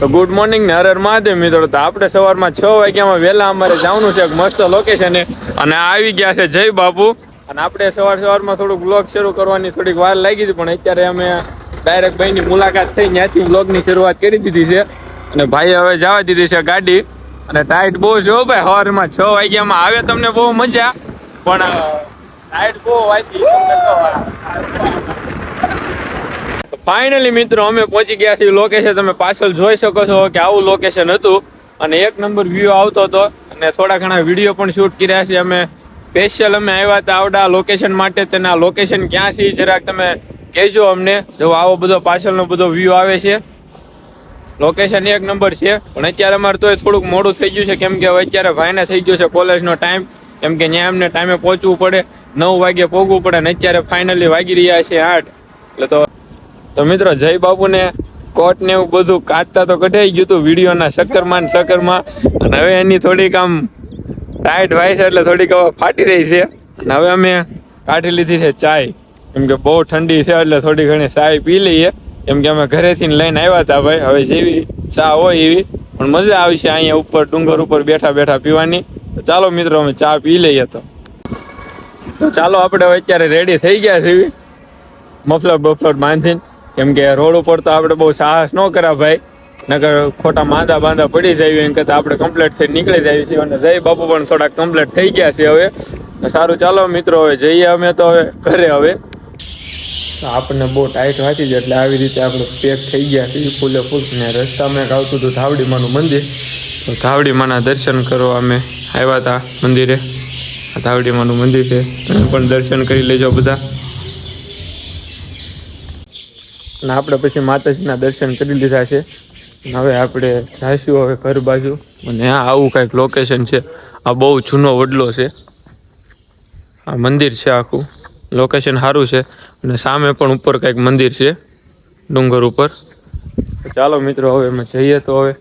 તો good morning ને હર હર મહાદેવ મિત્રો. તો આપણે સવારમાં છ વાગ્યામાં વહેલા અમારે જવાનું છે એક મસ્ત લોકેશન અને આવી ગયા છે જય બાપુ. અને આપણે સવાર સવારમાં થોડુંક બ્લોગ શરૂ કરવાની થોડીક વાર લાગી પણ અત્યારે અમે ડાયરેક્ટ ભાઈની મુલાકાત થઈ, ત્યાંથી બ્લોગની શરૂઆત કરી દીધી છે. અને ભાઈ હવે જવા દીધી છે ગાડી. અને ટાઈટ બહુ જો ભાઈ, સવારમાં છ વાગ્યામાં આવે તમને બહુ મજા. પણ ટાઈટ બહુ વાંચી ફાઇનલી મિત્રો, અમે પહોંચી ગયા છીએ લોકેશન તમે પાછળ જોઈ શકો છો કે આવું લોકેશન હતું અને એક નંબર વ્યૂ આવતો હતો અને થોડા ઘણા વીડિયો પણ શૂટ કર્યા છે. અમે સ્પેશિયલ અમે આવ્યા હતા આવડા લોકેશન માટે. તેના લોકેશન ક્યાં છે જરાક તમે કહેજો અમને. જો આવો બધો પાછળનો બધો વ્યૂ આવે છે. લોકેશન એક નંબર છે. પણ અત્યારે અમારે તોય થોડુંક મોડું થઈ ગયું છે. કેમ કે હવે અત્યારે ભાઈને થઈ ગયો છે કોલેજનો ટાઈમ કેમ કે ત્યાં અમને ટાઈમે પહોંચવું પડે. નવ વાગે પહોંચવું પડે અને અત્યારે ફાઇનલી વાગી રહ્યા છે આઠ. એટલે તો તો મિત્રો, જય બાપુને, કોટ ને એવું બધું કાઢતા તો કઢાઈ ગયું હતું વિડીયોના શક્કરમાં શક્કરમાં. અને હવે એની થોડીક આમ ટાઈટ વાય છે એટલે થોડીક હવે ફાટી રહી છે. અને હવે અમે કાઢી લીધી છે ચાય. કેમ કે બહુ ઠંડી છે એટલે થોડી ઘણી ચાય પી લઈએ. કેમ કે અમે ઘરેથી લઈને આવ્યા હતા ભાઈ. હવે જેવી ચા હોય એવી. પણ મજા આવી છે અહીંયા ઉપર, ડુંગર ઉપર બેઠા બેઠા પીવાની. તો ચાલો મિત્રો, અમે ચા પી લઈએ તો. તો ચાલો આપણે અત્યારે રેડી થઈ ગયા છીએ. મફલર બફલર બાંધીને. કેમ કે રોડ ઉપર તો આપણે બહુ સાહસ ન કરા ભાઈ. નકર ખોટા માંદા બાંધા પડી જાય એમ કરતાં આપણે કમ્પ્લીટ થઈ નીકળી જાય છીએ. અને જય બાપુ પણ થોડાક કમ્પ્લીટ થઈ ગયા છે હવે. સારું ચાલો મિત્રો, હવે જઈએ અમે તો હવે ઘરે હવે. આપણને બહુ ટાઈટ વાંચી જાય એટલે આવી રીતે આપણે પેક થઈ ગયા છીએ. ફૂલે ફૂલ ને રસ્તામાં એક આવતું હતું ધાવડીમાનું મંદિર. તો ધાવડીમાના દર્શન કરવા અમે આવ્યા હતા મંદિરે. આ ધાવડીમાનું મંદિર છે. તમે પણ દર્શન કરી લેજો બધા. અને આપણે પછી માતાજીના દર્શન કરી લીધા છે. હવે આપણે જઈશું હવે ઘર બાજુ. અને આ આવું કંઈક લોકેશન છે. આ બહુ જૂનો વડલો છે. આ મંદિર છે આખું. લોકેશન સારું છે. અને સામે પણ ઉપર કંઈક મંદિર છે. ડુંગર ઉપર. ચાલો મિત્રો, હવે અમે જઈએ તો હવે.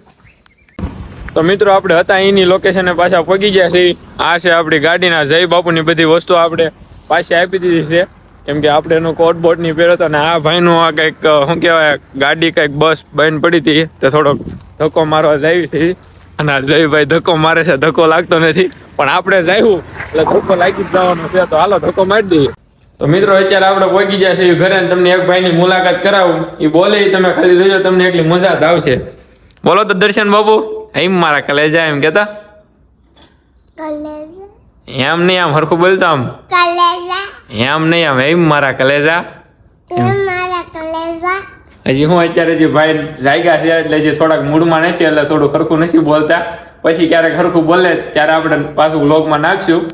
તો મિત્રો, આપણે હતા અહીંની લોકેશને પાછા પગી ગયા છીએ. આ છે આપણી ગાડીના જય બાપુની બધી વસ્તુ આપણે પાછી આપી દીધી છે. કેમ કે આપણે એનું કોટ બોટ નહીં પહેર્યો હતો અને આ ભાઈનું આ કંઈક શું કહેવાય, ગાડી કંઈક બસ બંધ પડી હતી, તો થોડોક ધક્કો મારવા જાય છે. અને આ જયભાઈ ધક્કો મારે છે, ધક્કો લાગતો નથી. પણ આપણે જાયું એટલે ધક્કો લાગી જવાનો છે, તો હાલો ધક્કો મારી દઈએ. તો મિત્રો, અત્યારે આપણે પહોંચી જશે એ ઘરે તમને એક ભાઈની મુલાકાત કરાવું. એ બોલે તમે ખાલી જોજો તમને એટલી મજા જ આવશે. બોલો તો દર્શન બાબુ એમ મારા કલેજા, એમ કેતા એમ નહીં આમ હરખું બોલતા આમ. કલેજા. એમ નહીં આમ એમ મારા કલેજા. એમ મારા કલેજા. હજી હું અત્યારે જે ભાઈ જાગ્યા છે એટલે જે થોડાક મૂડમાં નથી એટલે થોડું ખરખું નથી બોલતા. પછી ક્યારેક હરખું બોલે ત્યારે આપણે પાછું વ્લોગમાં નાખશું.